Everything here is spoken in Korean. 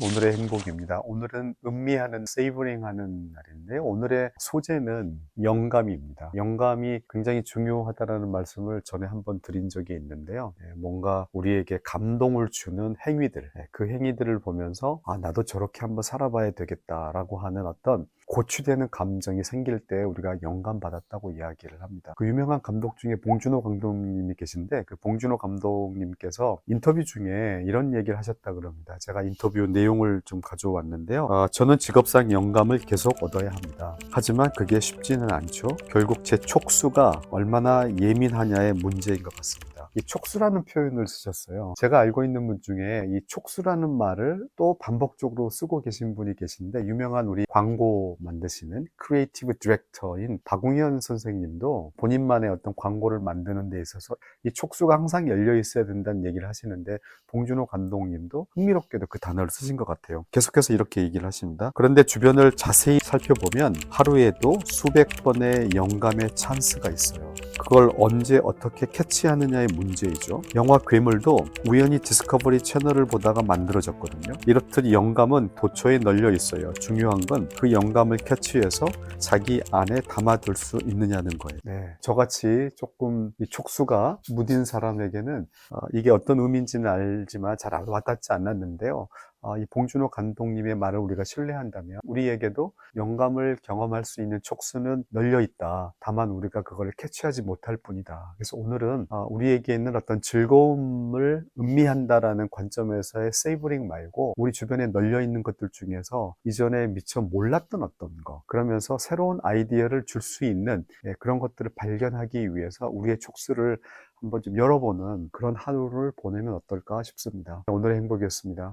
오늘의 행복입니다. 오늘은 음미하는 세이브링 하는 날인데요. 오늘의 소재는 영감입니다. 영감이 굉장히 중요하다라는 말씀을 전에 한번 드린 적이 있는데요. 예, 뭔가 우리에게 감동을 주는 행위들, 예, 그 행위들을 보면서 아, 나도 저렇게 한번 살아봐야 되겠다라고 하는 어떤 고취되는 감정이 생길 때 우리가 영감 받았다고 이야기를 합니다. 그 유명한 감독 중에 봉준호 감독님이 계신데 그 봉준호 감독님께서 인터뷰 중에 이런 얘기를 하셨다 그럽니다. 제가 인터뷰 내용을 좀 가져왔는데요. 어, 저는 직업상 영감을 계속 얻어야 합니다. 하지만 그게 쉽지는 않죠. 결국 제 촉수가 얼마나 예민하냐의 문제인 것 같습니다. 이 촉수라는 표현을 쓰셨어요. 제가 알고 있는 분 중에 이 촉수라는 말을 또 반복적으로 쓰고 계신 분이 계신데 유명한 우리 광고 만드시는 크리에이티브 디렉터인 박웅현 선생님도 본인만의 어떤 광고를 만드는 데 있어서 이 촉수가 항상 열려 있어야 된다는 얘기를 하시는데 봉준호 감독님도 흥미롭게도 그 단어를 쓰신 것 같아요. 계속해서 이렇게 얘기를 하십니다. 그런데 주변을 자세히 살펴보면 하루에도 수백 번의 영감의 찬스가 있어요. 그걸 언제 어떻게 캐치하느냐의 문제이죠. 영화 괴물도 우연히 디스커버리 채널을 보다가 만들어졌거든요. 이렇듯 영감은 도처에 널려 있어요. 중요한 건 그 영감을 캐치해서 자기 안에 담아둘 수 있느냐는 거예요. 네, 저같이 조금 이 촉수가 무딘 사람에게는 어, 이게 어떤 의미인지는 알지만 잘 와닿지 않았는데요. 어, 이 봉준호 감독님의 말을 우리가 신뢰한다면 우리에게도 영감을 경험할 수 있는 촉수는 널려 있다. 다만 우리가 그걸 캐치하지 못할 뿐이다. 그래서 오늘은 어, 우리에게 있는 어떤 즐거움을 음미한다라는 관점에서의 세이브링 말고 우리 주변에 널려 있는 것들 중에서 이전에 미처 몰랐던 어떤 거 그러면서 새로운 아이디어를 줄 수 있는 예, 그런 것들을 발견하기 위해서 우리의 촉수를 한번 좀 열어보는 그런 하루를 보내면 어떨까 싶습니다. 오늘의 행복이었습니다.